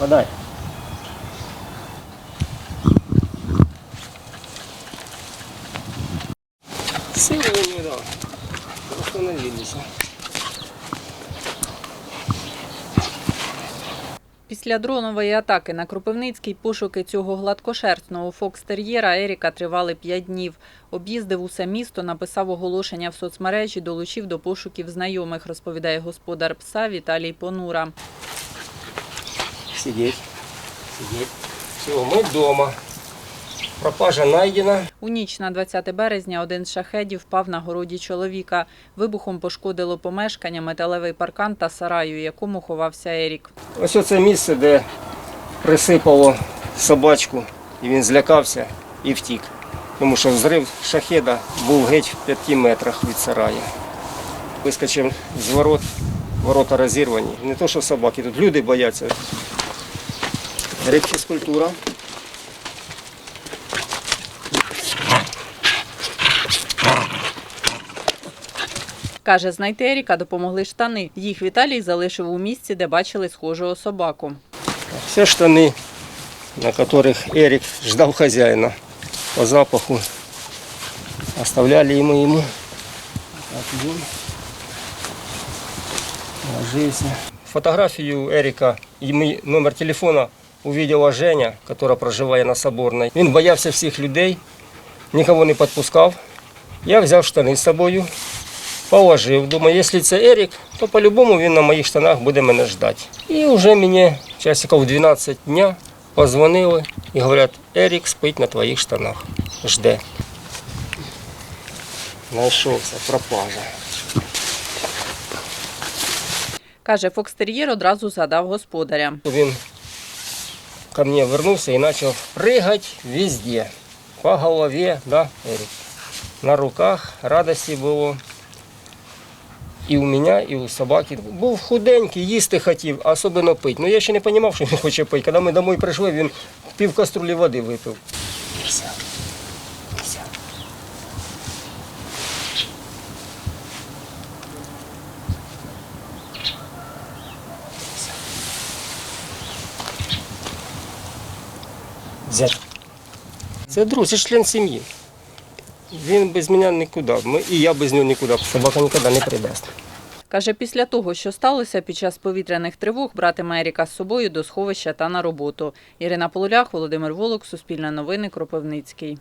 Подай. Силы не дал. Остановились. Після дронової атаки на Кропивницький пошуки цього гладкошерстного фокстер'єра Еріка тривали п'ять днів. Об'їздив усе місто, написав оголошення в соцмережі, долучив до пошуків знайомих, розповідає господар пса Віталій Понура. Сидеть. Сидеть. Все, мы дома. Пропажа найдена. У ніч на 20 березня один з шахедів впав на городі чоловіка. Вибухом пошкодило помешкання, металевий паркан та сараю, у якому ховався Ерік. Ось оце місце, де присипало собачку, і він злякався і втік. Тому що взрив шахеда був геть в п'яти метрах від сараю. Вискочив з ворот, ворота розірвані. Не то, що собаки, тут люди бояться Рибфізкультура. Каже, знайти Еріка допомогли штани. Їх Віталій залишив у місці, де бачили схожого собаку. Все штани, на которых Эрик ждал хозяина. По запаху оставляли ему ему. Так, вот. Ложился. Фотографию Эрика и мій номер телефона увидела Женя, которая проживає на Соборной. Він боявся всіх людей, нікого не підпускав. Я взяв штани з собою, положив. Думаю, якщо це Ерік, то по-любому він на моїх штанах буде мене ждати. І вже мені часиків 12 дня позвонили і говорять, Ерік спить на твоїх штанах. Жде. Знайшовся, пропажа. Каже, фокстер'єр одразу згадав господаря. Він ко мне вернулся і почав прыгать везде. По голові, да, Эрик. На руках радості було. І у мене, і у собаки. Був худенький, їсти хотів, особливо пити. Ну я ще не розумів, що він хоче пити. Коли ми домой прийшли, він пів каструлі води випив. Взять. Це друг, це член сім'ї. Він без мене нікуди. І я без нього нікуди. Собака нікуди не придасть. Каже, після того, що сталося під час повітряних тривог, братиме Еріка з собою до сховища та на роботу. Ірина Полулях, Володимир Волок, Суспільне новини, Кропивницький.